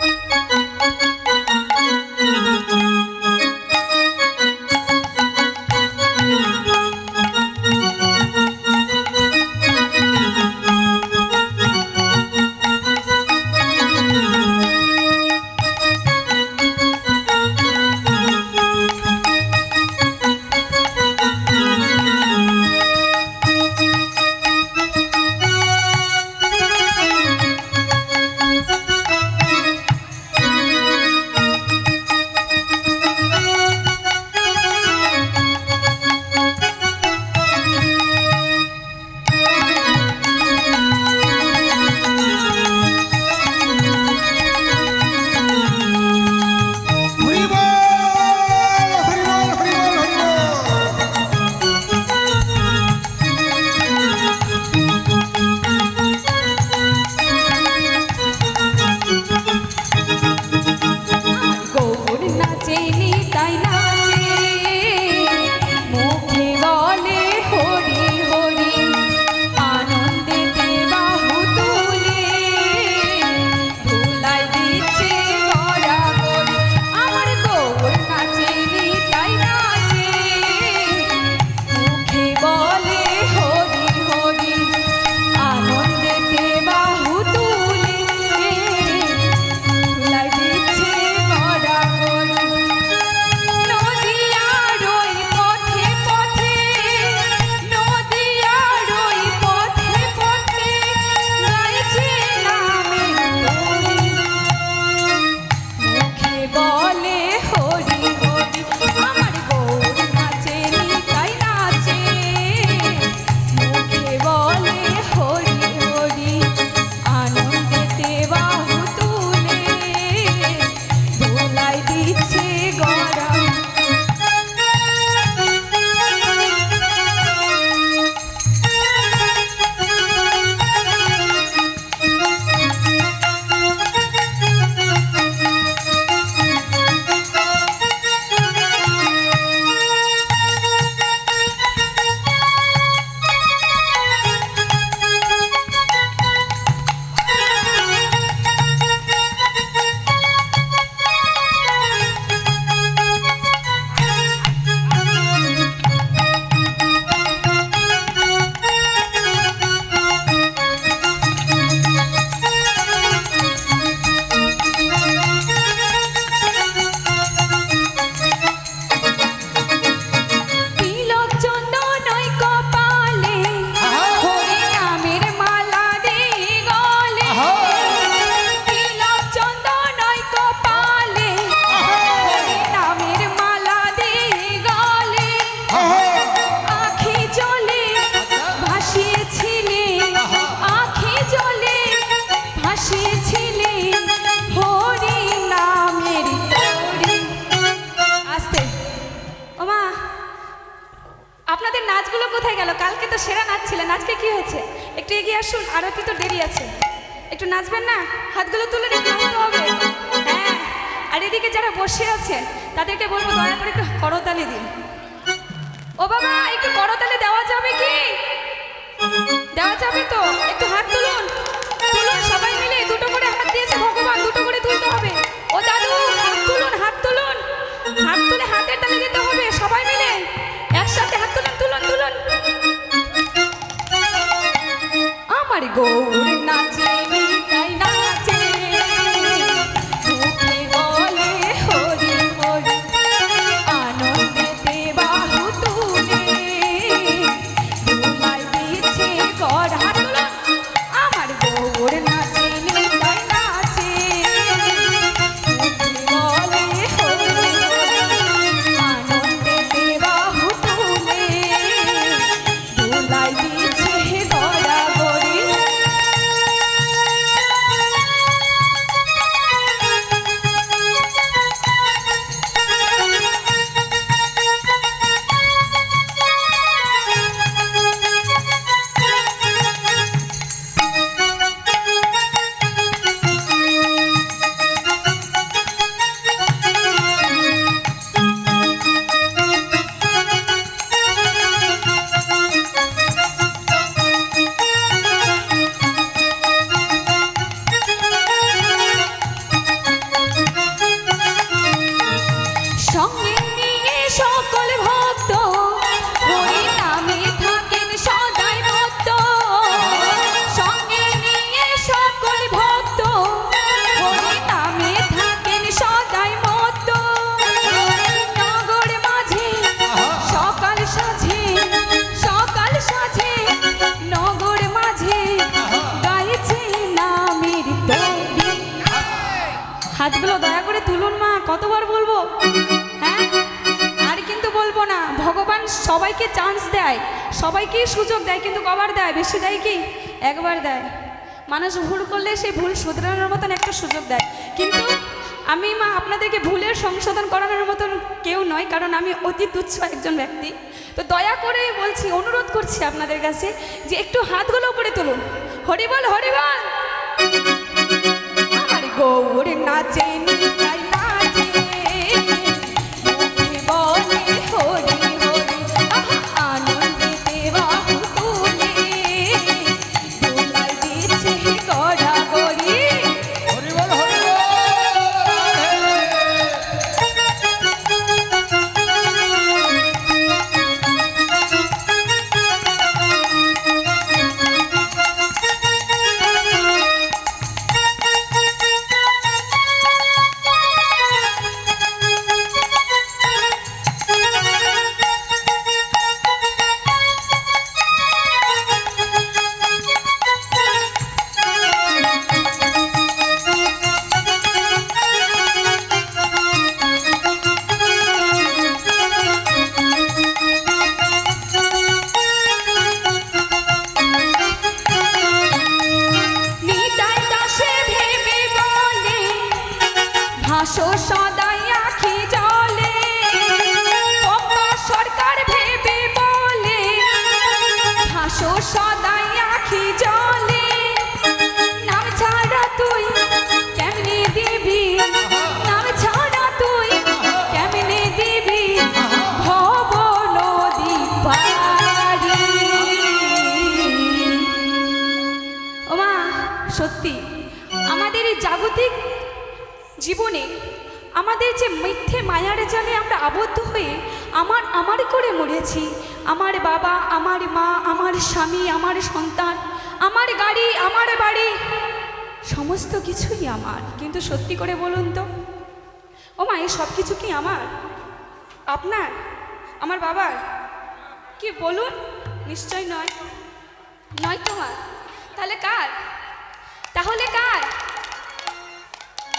Música তো সেরা নাচ ছিলেন। আজকে কি হয়েছে? একটু এগিয়ে আসুন আরতি তো দেরি আছে। একটু নাচবেন না? হাতগুলো তুলে নিয়ে নাচতে হবে। হ্যাঁ। আর এদিকে যারা বসে আছেন, তাদেরকে বলব দয়া করে একটু করতালি দিন। ও বাবা, একটু করতালি দেওয়া যাবে কি? দেওয়া যাবে তো? একটু হাত তুলুন। তুলুন, সবাই মিলে দুটো করে হাত দিয়েছে ভগবান, দুটো করে তুলতে হবে। ও দাদু, হাত তুলুন হাত তুলুন। হাত তুলে হাতের তালে দিতে আমার গৌর নাচে। সবাইকে চান্স দেয়, সবাইকেই সুযোগ দেয়, কিন্তু কবার দেয়? বেশি দেয় কি? একবার দেয়। মানুষ ভুল করলে সেই ভুল শুধরানোর মতন একটা সুযোগ দেয়। কিন্তু আমি মা, আপনাদেরকে ভুলের সংশোধন করানোর মতন কেউ নয় কারণ আমি অতি তুচ্ছ একজন ব্যক্তি। তো দয়া করে বলছি, অনুরোধ করছি আপনাদের কাছে যে একটু হাতগুলো উপরে তুলুন। হরিবল হরিবল! আমার গৌর নাচে ভাসো জালে আমরা আবদ্ধ হয়ে আমার আমার করে মরেছি। আমার বাবা, আমার মা, আমার স্বামী, আমার সন্তান, আমার গাড়ি, আমার বাড়ি, সমস্ত কিছুই আমার। কিন্তু সত্যি করে বলুন তো ও মা এই সব কিছু কি আমার? আপনার? আমার বাবার? কি বলুন? নিশ্চয় নয়। নয় তোমার। তাহলে কার? তাহলে কার?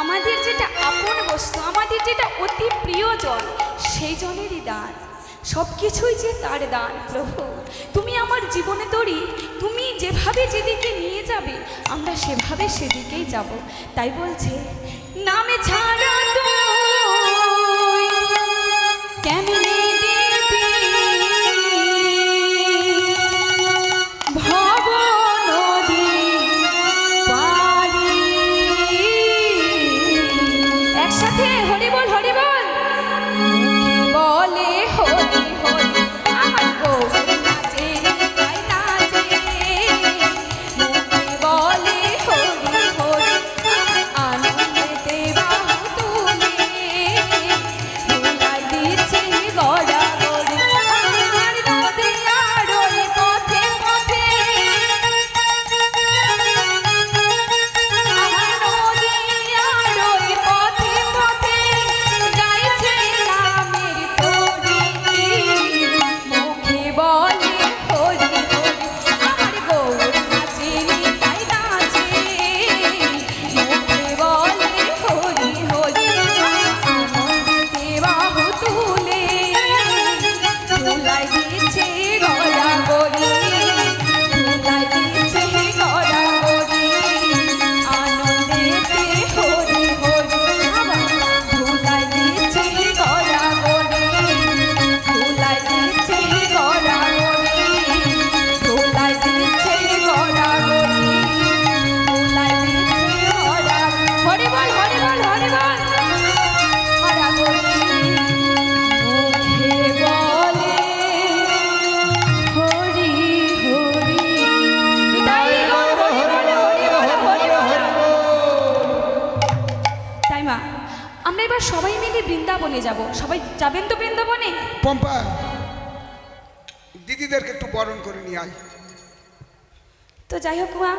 আমাদের যেটা আপন বস্তু, আমাদের যেটা অতি প্রিয় জল, সেই জলেরই দান। সব কিছুই যে তার দান, প্রভু। তুমি আমার জীবনে তরি, তুমি যেভাবে যেদিকে নিয়ে যাবে, আমরা সেভাবে সেদিকেই যাব। তাই বলছে, নামে ছাড়া বৃন্দাবনে যাব। সবাই যাবেন তো বৃন্দাবনে? পম্পা দিদিদেরকে একটু বরণ করে নিয়ে আয়। তো যাই হোক মা।